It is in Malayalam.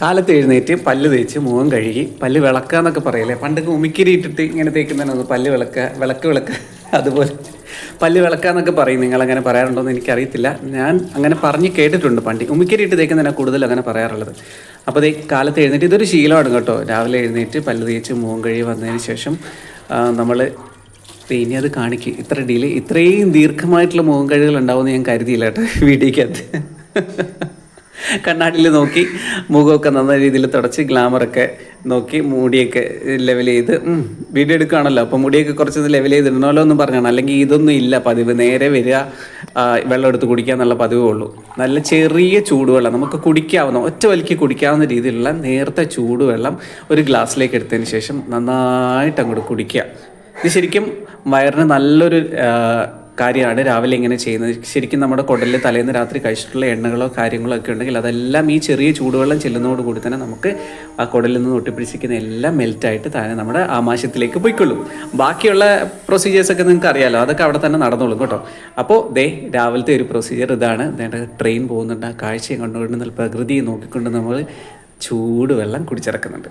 കാലത്ത് എഴുന്നേറ്റ് പല്ല് തേച്ച് മുഖം കഴുകി പല്ല് വിളക്കുക എന്നൊക്കെ പറയില്ലേ? പണ്ടൊക്കെ ഉമിക്കിരി ഇട്ടിട്ട് ഇങ്ങനെ തേക്കുന്നതാണ്. പല്ല് വിളക്കുക വിളക്ക് വിളക്ക് അതുപോലെ പല്ല് വിളക്കുക എന്നൊക്കെ പറയും. നിങ്ങൾ അങ്ങനെ പറയാറുണ്ടോ എന്ന് എനിക്കറിയത്തില്ല. ഞാൻ അങ്ങനെ പറഞ്ഞ് കേട്ടിട്ടുണ്ട് പണ്ടി. ഉമിക്കിരി ഇട്ട് തേക്കുന്നതിനാണ് കൂടുതൽ അങ്ങനെ പറയാറുള്ളത്. അപ്പോൾ ദേ കാലത്ത് എഴുന്നേറ്റ് ഇതൊരു ശീലമാണ് കേട്ടോ. രാവിലെ എഴുന്നേറ്റ് പല്ല് തേച്ച് മുഖം കഴുകി വന്നതിന് ശേഷം നമ്മൾ ഇനി അത് കാണിക്കും. ഇത്ര ഡിലേ ഇത്രയും ദീർഘമായിട്ടുള്ള മുഖം കഴുകൽ ഉണ്ടാവുമെന്ന് ഞാൻ കരുതിയില്ല കേട്ടോ വീഡിയോക്കകത്ത് കണ്ണാടിയിൽ നോക്കി മുഖമൊക്കെ നന്ന രീതിയിൽ തുടച്ച് ഗ്ലാമറൊക്കെ നോക്കി മുടിയൊക്കെ ലെവൽ ചെയ്ത് വീഡിയോ എടുക്കുകയാണല്ലോ. അപ്പോൾ മുടിയൊക്കെ കുറച്ച് ലെവൽ ചെയ്തിടണമല്ലോ ഒന്നും പറഞ്ഞാണ്. അല്ലെങ്കിൽ ഇതൊന്നും ഇല്ല പതിവ്. നേരെ വരിക വെള്ളം എടുത്ത് കുടിക്കുക എന്നുള്ള പതിവേ ഉള്ളൂ. നല്ല ചെറിയ ചൂടുവെള്ളം. നമുക്ക് കുടിക്കാവുന്ന ഒറ്റ വലിക്ക് കുടിക്കാവുന്ന രീതിയിലുള്ള നേരത്തെ ചൂടുവെള്ളം ഒരു ഗ്ലാസ്സിലേക്ക് എടുത്തതിന് ശേഷം നന്നായിട്ട് അങ്ങോട്ട് കുടിക്കുക. ഇത് ശരിക്കും വയറിന് നല്ലൊരു കാര്യമാണ് രാവിലെ ഇങ്ങനെ ചെയ്യുന്നത്. ശരിക്കും നമ്മുടെ കുടലിൽ തലേന്ന് രാത്രി കഴിച്ചിട്ടുള്ള എണ്ണകളോ കാര്യങ്ങളോ ഒക്കെ ഉണ്ടെങ്കിൽ അതെല്ലാം ഈ ചെറിയ ചൂടുവെള്ളം ചെല്ലുന്നതോടുകൂടി തന്നെ നമുക്ക് ആ കുടലിൽ നിന്ന് ഒട്ടിപ്പിടിച്ചിരിക്കുന്ന എല്ലാം മെൽറ്റായിട്ട് താഴെ നമ്മുടെ ആമാശയത്തിലേക്ക് പോയിക്കൊള്ളും. ബാക്കിയുള്ള പ്രൊസീജിയേഴ്സൊക്കെ നിങ്ങൾക്ക് അറിയാലോ അതൊക്കെ അവിടെ തന്നെ നടന്നോളും കേട്ടോ. അപ്പോൾ ദേ രാവിലത്തെ ഒരു പ്രൊസീജിയർ ഇതാണ്. നേട്ട ട്രെയിൻ പോകുന്നുണ്ട്. ആ കാഴ്ചയും കണ്ടുകൊണ്ട് പ്രകൃതിയെ നോക്കിക്കൊണ്ട് നമ്മൾ ചൂടുവെള്ളം കുടിച്ചിറക്കുന്നുണ്ട്.